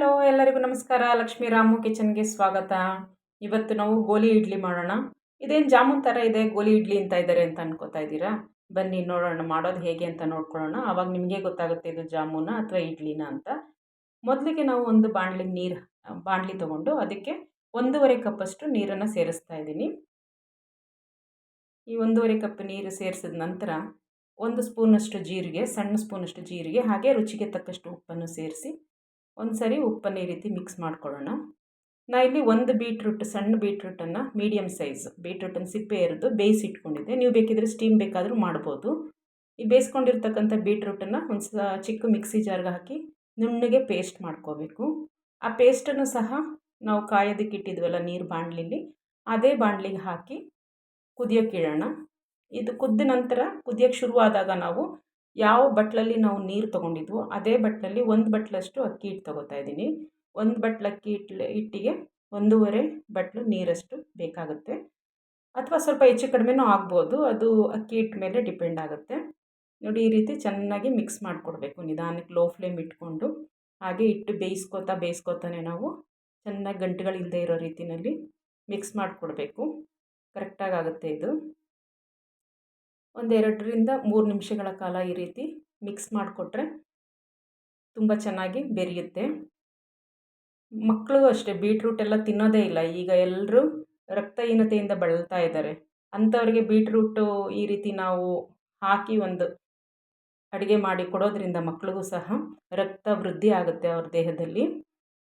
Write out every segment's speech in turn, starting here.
Hello, ಎಲ್ಲರಿಗೂ ನಮಸ್ಕಾರ. ಲಕ್ಷ್ಮೀ ರಾಮು ಕಿಚನ್ಗೆ ಸ್ವಾಗತ. ಇವತ್ತು ನಾವು ಗೋಲಿ ಇಡ್ಲಿ ಮಾಡೋಣ. ಇದೇನು ಜಾಮೂನ್ ಥರ ಇದೆ, ಗೋಲಿ ಇಡ್ಲಿ ಅಂತ ಇದ್ದಾರೆ ಅಂತ ಅನ್ಕೋತಾ ಇದ್ದೀರಾ? ಬನ್ನಿ, ನೋಡೋಣ ಮಾಡೋದು ಹೇಗೆ ಅಂತ ನೋಡ್ಕೊಳ್ಳೋಣ. ಆವಾಗ ನಿಮಗೆ ಗೊತ್ತಾಗುತ್ತೆ ಇದು ಜಾಮೂನ ಅಥವಾ ಇಡ್ಲಿನ ಅಂತ. ಮೊದಲಿಗೆ ನಾವು ಒಂದು ಬಾಣಲಿ ನೀರು, ಬಾಣಲಿ ತೊಗೊಂಡು ಅದಕ್ಕೆ ಒಂದೂವರೆ ಕಪ್ಪಷ್ಟು ನೀರನ್ನು ಸೇರಿಸ್ತಾ ಇದ್ದೀನಿ. ಈ ಒಂದೂವರೆ ಕಪ್ ನೀರು ಸೇರಿಸಿದ ನಂತರ ಒಂದು ಸ್ಪೂನಷ್ಟು ಜೀರಿಗೆ, ಸಣ್ಣ ಸ್ಪೂನಷ್ಟು ಜೀರಿಗೆ, ಹಾಗೆ ರುಚಿಗೆ ತಕ್ಕಷ್ಟು ಉಪ್ಪನ್ನು ಸೇರಿಸಿ ಒಂದು ಸರಿ ಉಪ್ಪನ್ನು ಈ ರೀತಿ ಮಿಕ್ಸ್ ಮಾಡ್ಕೊಳ್ಳೋಣ. ನಾ ಇಲ್ಲಿ ಒಂದು ಬೀಟ್ರೂಟ್ ಸಣ್ಣ ಬೀಟ್ರೂಟನ್ನು ಮೀಡಿಯಮ್ ಸೈಜ್ ಬೀಟ್ರೂಟನ್ನು ಸಿಪ್ಪೆ ಎರೆದು ಬೇಯಿಸಿಟ್ಕೊಂಡಿದ್ದೆ ನೀವು ಬೇಕಿದ್ರೆ ಸ್ಟೀಮ್ ಬೇಕಾದರೂ ಮಾಡ್ಬೋದು. ಈ ಬೇಯಿಸ್ಕೊಂಡಿರ್ತಕ್ಕಂಥ ಬೀಟ್ರೂಟನ್ನು ಒಂದು ಚಿಕ್ಕ ಮಿಕ್ಸಿ ಜಾರ್ಗೆ ಹಾಕಿ ನುಣ್ಣಗೆ ಪೇಸ್ಟ್ ಮಾಡ್ಕೋಬೇಕು. ಆ ಪೇಸ್ಟನ್ನು ಸಹ ನಾವು ಕಾಯೋದಕ್ಕೆ ಇಟ್ಟಿದ್ವಲ್ಲ ನೀರು ಬಾಣಲಿಲಿ, ಅದೇ ಬಾಣಲಿಗೆ ಹಾಕಿ ಕುದಿಯೋಕ್ಕಿಡೋಣ ಇದು ಕುದ್ದ ನಂತರ ಕುದಿಯೋಕ್ಕೆ ಶುರುವಾದಾಗ ನಾವು ಯಾವ ಬಟ್ಲಲ್ಲಿ ನಾವು ನೀರು ತೊಗೊಂಡಿದ್ವೋ ಅದೇ ಬಟ್ಲಲ್ಲಿ ಒಂದು ಬಟ್ಲಷ್ಟು ಅಕ್ಕಿ ಹಿಟ್ಟು ತೊಗೋತಾ ಇದ್ದೀನಿ. ಒಂದು ಬಟ್ಲು ಅಕ್ಕಿ ಹಿಟ್ಟು ಹಿಟ್ಟಿಗೆ ಒಂದೂವರೆ ಬಟ್ಲು ನೀರಷ್ಟು ಬೇಕಾಗುತ್ತೆ. ಅಥವಾ ಸ್ವಲ್ಪ ಹೆಚ್ಚು ಕಡಿಮೆನೂ ಆಗ್ಬೋದು. ಅದು ಅಕ್ಕಿ ಹಿಟ್ಟು ಮೇಲೆ ಡಿಪೆಂಡ್ ಆಗುತ್ತೆ. ನೋಡಿ ಈ ರೀತಿ ಚೆನ್ನಾಗಿ ಮಿಕ್ಸ್ ಮಾಡಿಕೊಡ್ಬೇಕು. ನಿಧಾನಕ್ಕೆ ಲೋ ಫ್ಲೇಮ್ ಇಟ್ಕೊಂಡು ಹಾಗೆ ಹಿಟ್ಟು ಬೇಯಿಸ್ಕೋತಾ ಬೇಯಿಸ್ಕೋತಾನೆ ನಾವು ಚೆನ್ನಾಗಿ ಗಂಟುಗಳಿಲ್ಲದೆ ಇರೋ ರೀತಿಯಲ್ಲಿ ಮಿಕ್ಸ್ ಮಾಡಿಕೊಡ್ಬೇಕು. ಕರೆಕ್ಟಾಗಿ ಆಗುತ್ತೆ ಇದು. ಒಂದೆರಡರಿಂದ ಮೂರು ನಿಮಿಷಗಳ ಕಾಲ ಈ ರೀತಿ ಮಿಕ್ಸ್ ಮಾಡಿಕೊಟ್ರೆ ತುಂಬ ಚೆನ್ನಾಗಿ ಬೆರೆಯುತ್ತೆ. ಮಕ್ಕಳು ಅಷ್ಟೇ ಬೀಟ್ರೂಟ್ ಎಲ್ಲ ತಿನ್ನೋದೇ ಇಲ್ಲ. ಈಗ ಎಲ್ಲರೂ ರಕ್ತಹೀನತೆಯಿಂದ ಬಳಲ್ತಾ ಇದ್ದಾರೆ. ಅಂಥವ್ರಿಗೆ ಬೀಟ್ರೂಟು ಈ ರೀತಿ ನಾವು ಹಾಕಿ ಒಂದು ಅಡುಗೆ ಮಾಡಿ ಕೊಡೋದ್ರಿಂದ ಮಕ್ಕಳಿಗೂ ಸಹ ರಕ್ತ ವೃದ್ಧಿ ಆಗುತ್ತೆ ಅವ್ರ ದೇಹದಲ್ಲಿ.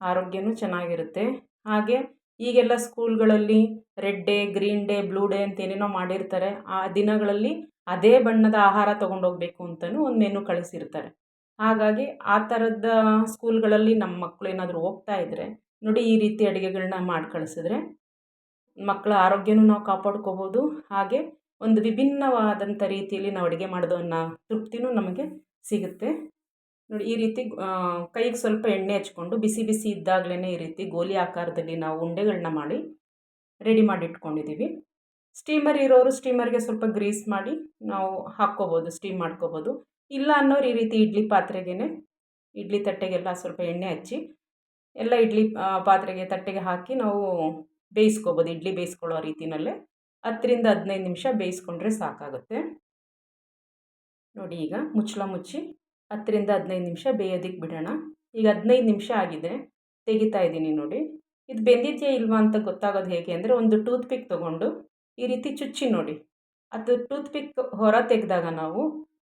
ಆರೋಗ್ಯನೂ ಚೆನ್ನಾಗಿರುತ್ತೆ. ಹಾಗೆ ಈಗೆಲ್ಲ ಸ್ಕೂಲ್ಗಳಲ್ಲಿ red day green day blue day ಅಂತ ಏನೇನೋ ಮಾಡಿರ್ತಾರೆ. ಆ ದಿನಗಳಲ್ಲಿ ಅದೇ ಬಣ್ಣದ ಆಹಾರ ತೊಗೊಂಡೋಗ್ಬೇಕು ಅಂತಲೂ ಒಂದು ಮೆನು ಕಳಿಸಿರ್ತಾರೆ. ಹಾಗಾಗಿ ಆ ಥರದ ಸ್ಕೂಲ್ಗಳಲ್ಲಿ ನಮ್ಮ ಮಕ್ಕಳು ಏನಾದರೂ ಹೋಗ್ತಾ ಇದ್ದರೆ ನೋಡಿ ಈ ರೀತಿ ಅಡುಗೆಗಳನ್ನ ಮಾಡಿ ಕಳಿಸಿದ್ರೆ ಮಕ್ಕಳ ಆರೋಗ್ಯನೂ ನಾವು ಕಾಪಾಡ್ಕೋಬೋದು. ಹಾಗೆ ಒಂದು ವಿಭಿನ್ನವಾದಂಥ ರೀತಿಯಲ್ಲಿ ನಾವು ಅಡುಗೆ ಮಾಡೋದು ಅನ್ನೋ ತೃಪ್ತಿನೂ ನಮಗೆ ಸಿಗುತ್ತೆ. ನೋಡಿ ಈ ರೀತಿ ಕೈಗೆ ಸ್ವಲ್ಪ ಎಣ್ಣೆ ಹಚ್ಕೊಂಡು ಬಿಸಿ ಬಿಸಿ ಇದ್ದಾಗಲೇ ಈ ರೀತಿ ಗೋಲಿ ಆಕಾರದಲ್ಲಿ ನಾವು ಉಂಡೆಗಳನ್ನ ಮಾಡಿ ರೆಡಿ ಮಾಡಿ ಇಟ್ಕೊಂಡಿದ್ದೀವಿ ಸ್ಟೀಮರ್ ಇರೋರು ಸ್ಟೀಮರ್ಗೆ ಸ್ವಲ್ಪ ಗ್ರೀಸ್ ಮಾಡಿ ನಾವು ಹಾಕ್ಕೋಬೋದು ಸ್ಟೀಮ್ ಮಾಡ್ಕೋಬೋದು. ಇಲ್ಲ ಅನ್ನೋರು ಈ ರೀತಿ ಇಡ್ಲಿ ಪಾತ್ರೆಗೇ ಇಡ್ಲಿ ತಟ್ಟೆಗೆಲ್ಲ ಸ್ವಲ್ಪ ಎಣ್ಣೆ ಹಚ್ಚಿ, ಎಲ್ಲ ಇಡ್ಲಿ ಪಾತ್ರೆಗೆ ತಟ್ಟೆಗೆ ಹಾಕಿ ನಾವು ಬೇಯಿಸ್ಕೋಬೋದು, ಇಡ್ಲಿ ಬೇಯಿಸ್ಕೊಳ್ಳೋ ರೀತಿಯಲ್ಲೇ ಹತ್ತರಿಂದ ಹದಿನೈದು ನಿಮಿಷ ಬೇಯಿಸ್ಕೊಂಡ್ರೆ ಸಾಕಾಗುತ್ತೆ. ನೋಡಿ ಈಗ ಮುಚ್ಚಳ ಮುಚ್ಚಿ ಹತ್ತರಿಂದ ಹದಿನೈದು ನಿಮಿಷ ಬೇಯೋದಿಕ್ಕೆ ಬಿಡೋಣ. ಈಗ ಹದಿನೈದು ನಿಮಿಷ ಆಗಿದೆ, ತೆಗಿತಾ ಇದ್ದೀನಿ ನೋಡಿ. ಇದು ಬೆಂದಿದೆಯಾ ಇಲ್ವಾ ಅಂತ ಗೊತ್ತಾಗೋದು ಹೇಗೆ? ಅಂದರೆ ಒಂದು ಟೂತ್ ಪಿಕ್ ತೊಗೊಂಡು ಈ ರೀತಿ ಚುಚ್ಚಿ ನೋಡಿ. ಅದು ಟೂತ್ ಪಿಕ್ ಹೊರ ತೆಗೆದಾಗ ನಾವು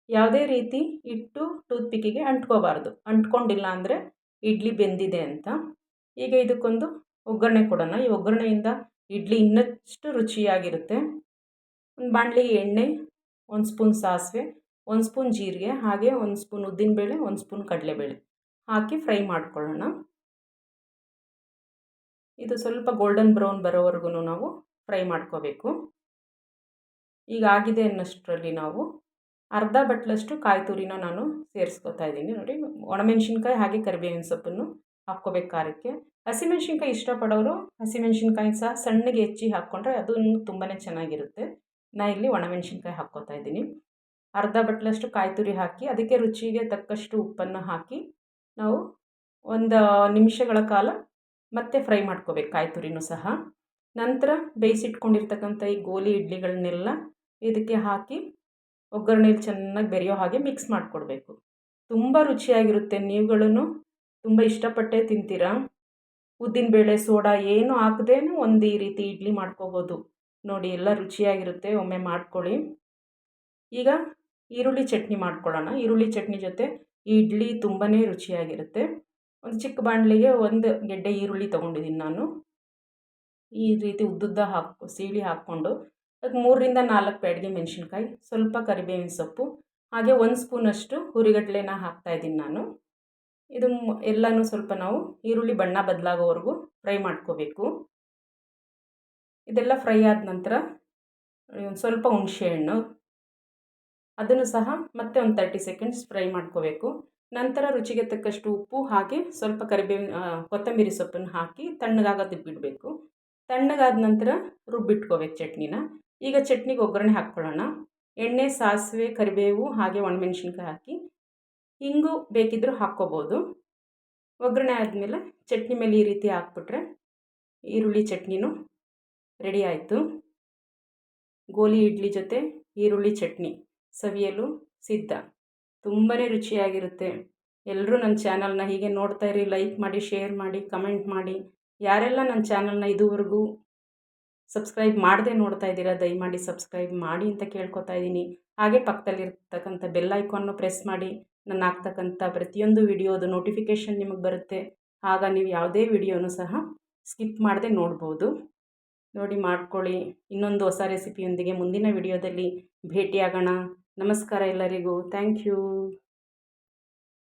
ಯಾವುದೇ ರೀತಿ ಇಟ್ಟು ಟೂತ್ ಪಿಕ್ಕಿಗೆ ಅಂಟ್ಕೋಬಾರ್ದು. ಅಂಟ್ಕೊಂಡಿಲ್ಲ ಅಂದರೆ ಇಡ್ಲಿ ಬೆಂದಿದೆ ಅಂತ. ಈಗ ಇದಕ್ಕೊಂದು ಒಗ್ಗರಣೆ ಕೊಡೋಣ. ಈ ಒಗ್ಗರಣೆಯಿಂದ ಇಡ್ಲಿ ಇನ್ನಷ್ಟು ರುಚಿಯಾಗಿರುತ್ತೆ. ಒಂದು ಬಾಣಲಿಗೆ ಎಣ್ಣೆ, ಒಂದು ಸ್ಪೂನ್ ಸಾಸಿವೆ, ಒಂದು ಸ್ಪೂನ್ ಜೀರಿಗೆ, ಹಾಗೆ ಒಂದು ಸ್ಪೂನ್ ಉದ್ದಿನಬೇಳೆ, ಒಂದು ಸ್ಪೂನ್ ಕಡಲೆಬೇಳೆ ಹಾಕಿ ಫ್ರೈ ಮಾಡ್ಕೊಳ್ಳೋಣ. ಇದು ಸ್ವಲ್ಪ ಗೋಲ್ಡನ್ ಬ್ರೌನ್ ಬರೋವರೆಗೂ ನಾವು ಫ್ರೈ ಮಾಡ್ಕೋಬೇಕು. ಈಗ ಆಗಿದೆ ಅನ್ನೋಷ್ಟರಲ್ಲಿ ನಾವು ಅರ್ಧ ಬಟ್ಲಷ್ಟು ಕಾಯಿ ತುರಿನ ನಾನು ಸೇರಿಸ್ಕೊತಾ ಇದ್ದೀನಿ. ನೋಡಿ, ಒಣಮೆಣ್ಸಿನ್ಕಾಯಿ ಹಾಗೆ ಕರಿಬೇವಿನ ಸೊಪ್ಪನ್ನು ಹಾಕ್ಕೋಬೇಕು ಖಾರಕ್ಕೆ. ಹಸಿಮೆಣ್ಸಿನ್ಕಾಯಿ ಇಷ್ಟಪಡೋರು ಹಸಿಮೆಣ್ಸಿನ್ಕಾಯಿ ಸಹ ಸಣ್ಣಗೆ ಹೆಚ್ಚಿ ಹಾಕ್ಕೊಂಡ್ರೆ ಅದು ತುಂಬಾ ಚೆನ್ನಾಗಿರುತ್ತೆ. ನಾ ಇಲ್ಲಿ ಒಣಮೆಣ್ಸಿನ್ಕಾಯಿ ಹಾಕ್ಕೋತಾ ಇದ್ದೀನಿ. ಅರ್ಧ ಬಟ್ಲಷ್ಟು ಕಾಯಿ ತುರಿ ಹಾಕಿ ಅದಕ್ಕೆ ರುಚಿಗೆ ತಕ್ಕಷ್ಟು ಉಪ್ಪನ್ನು ಹಾಕಿ ನಾವು ಒಂದು ನಿಮಿಷಗಳ ಕಾಲ ಮತ್ತೆ ಫ್ರೈ ಮಾಡ್ಕೋಬೇಕು ಕಾಯಿ ತುರಿನೂ ಸಹ. ನಂತರ ಬೇಯಿಸಿಟ್ಕೊಂಡಿರ್ತಕ್ಕಂಥ ಈ ಗೋಲಿ ಇಡ್ಲಿಗಳನ್ನೆಲ್ಲ ಇದಕ್ಕೆ ಹಾಕಿ ಒಗ್ಗರಣೆಲಿ ಚೆನ್ನಾಗಿ ಬೆರೆಯೋ ಹಾಗೆ ಮಿಕ್ಸ್ ಮಾಡಿಕೊಡ್ಬೇಕು. ತುಂಬ ರುಚಿಯಾಗಿರುತ್ತೆ ನೀವುಗಳೂ ತುಂಬ ಇಷ್ಟಪಟ್ಟೇ ತಿಂತೀರಾ. ಉದ್ದಿನಬೇಳೆ ಸೋಡಾ ಏನು ಹಾಕದೇ ಒಂದು ಈ ರೀತಿ ಇಡ್ಲಿ ಮಾಡ್ಕೋಬೋದು. ನೋಡಿ, ಎಲ್ಲ ರುಚಿಯಾಗಿರುತ್ತೆ. ಒಮ್ಮೆ ಮಾಡ್ಕೊಳ್ಳಿ. ಈಗ ಈರುಳ್ಳಿ ಚಟ್ನಿ ಮಾಡ್ಕೊಳ್ಳೋಣ. ಈರುಳ್ಳಿ ಚಟ್ನಿ ಜೊತೆ ಈ ಇಡ್ಲಿ ತುಂಬಾ ರುಚಿಯಾಗಿರುತ್ತೆ. ಒಂದು ಚಿಕ್ಕ ಬಾಣಲಿಗೆ ಒಂದು ಗೆಡ್ಡೆ ಈರುಳ್ಳಿ ತೊಗೊಂಡಿದ್ದೀನಿ ನಾನು. ಈ ರೀತಿ ಉದ್ದುದ್ದ ಹಾಕಿ ಸೀಳಿ ಹಾಕ್ಕೊಂಡು, ಅದಕ್ಕೆ ಮೂರರಿಂದ ನಾಲ್ಕು ಬ್ಯಾಡಗಿ ಮೆಣಸಿನ್ಕಾಯಿ, ಸ್ವಲ್ಪ ಕರಿಬೇವಿನ ಸೊಪ್ಪು, ಹಾಗೆ ಒಂದು ಸ್ಪೂನಷ್ಟು ಹುರಿಗಡ್ಲೆನ ಹಾಕ್ತಾಯಿದ್ದೀನಿ ನಾನು. ಇದು ಎಲ್ಲನೂ ಸ್ವಲ್ಪ ನಾವು ಈರುಳ್ಳಿ ಬಣ್ಣ ಬದಲಾಗೋವರೆಗೂ ಫ್ರೈ ಮಾಡ್ಕೋಬೇಕು. ಇದೆಲ್ಲ ಫ್ರೈ ಆದ ನಂತರ ಸ್ವಲ್ಪ ಹುಣಸೆಹಣ್ಣು ಅದನ್ನು ಸಹ ಮತ್ತೆ ಒಂದು ತರ್ಟಿ ಸೆಕೆಂಡ್ಸ್ ಫ್ರೈ ಮಾಡ್ಕೋಬೇಕು. ನಂತರ ರುಚಿಗೆ ತಕ್ಕಷ್ಟು ಉಪ್ಪು, ಹಾಗೆ ಸ್ವಲ್ಪ ಕರಿಬೇವಿನ ಕೊತ್ತಂಬರಿ ಸೊಪ್ಪನ್ನು ಹಾಕಿ ತಣ್ಣಗಾಗೋದಕ್ಕೆ ಬಿಡಬೇಕು ತಣ್ಣಗಾದ ನಂತರ ರುಬ್ಬಿಟ್ಕೋಬೇಕು ಚಟ್ನಿನ. ಈಗ ಚಟ್ನಿಗೆ ಒಗ್ಗರಣೆ ಹಾಕ್ಕೊಳ್ಳೋಣ. ಎಣ್ಣೆ, ಸಾಸಿವೆ, ಕರಿಬೇವು ಹಾಗೆ ಒಣಮೆಣ್ಸಿನ್ಕಾಯಿ ಹಾಕಿ ಹಿಂಗು ಬೇಕಿದ್ದರೂ ಹಾಕ್ಕೋಬೋದು. ಒಗ್ಗರಣೆ ಆದಮೇಲೆ ಚಟ್ನಿ ಮೇಲೆ ಈ ರೀತಿ ಹಾಕ್ಬಿಟ್ರೆ ಈರುಳ್ಳಿ ಚಟ್ನಿನೂ ರೆಡಿ ಆಯಿತು. ಗೋಲಿ ಇಡ್ಲಿ ಜೊತೆ ಈರುಳ್ಳಿ ಚಟ್ನಿ ಸವಿಯಲು ಸಿದ್ಧ. ತುಂಬಾ ರುಚಿಯಾಗಿರುತ್ತೆ. ಎಲ್ಲರೂ ನನ್ನ ಚಾನಲ್ನ ಹೀಗೆ ನೋಡ್ತಾ ಇರಿ, ಲೈಕ್ ಮಾಡಿ, ಶೇರ್ ಮಾಡಿ, ಕಮೆಂಟ್ ಮಾಡಿ. ಯಾರೆಲ್ಲ ನನ್ನ ಚಾನಲ್ನ ಇದುವರೆಗೂ ಸಬ್ಸ್ಕ್ರೈಬ್ ಮಾಡದೆ ನೋಡ್ತಾ ಇದ್ದೀರಾ, ದಯಮಾಡಿ ಸಬ್ಸ್ಕ್ರೈಬ್ ಮಾಡಿ ಅಂತ ಕೇಳ್ಕೊತಾ ಇದ್ದೀನಿ. ಹಾಗೆ ಪಕ್ಕದಲ್ಲಿರ್ತಕ್ಕಂಥ ಬೆಲ್ ಐಕಾನ್ನು ಪ್ರೆಸ್ ಮಾಡಿ. ನಾನು ಆಗ್ತಕ್ಕಂಥ ಪ್ರತಿಯೊಂದು ವಿಡಿಯೋದು ನೋಟಿಫಿಕೇಷನ್ ನಿಮಗೆ ಬರುತ್ತೆ. ಆಗ ನೀವು ಯಾವುದೇ ವಿಡಿಯೋನೂ ಸಹ ಸ್ಕಿಪ್ ಮಾಡದೆ ನೋಡ್ಬೋದು. ನೋಡಿ ಮಾಡ್ಕೊಳ್ಳಿ. ಇನ್ನೊಂದು ಹೊಸ ರೆಸಿಪಿಯೊಂದಿಗೆ ಮುಂದಿನ ವಿಡಿಯೋದಲ್ಲಿ ಭೇಟಿಯಾಗೋಣ. ನಮಸ್ಕಾರ ಎಲ್ಲರಿಗೂ. Thank you.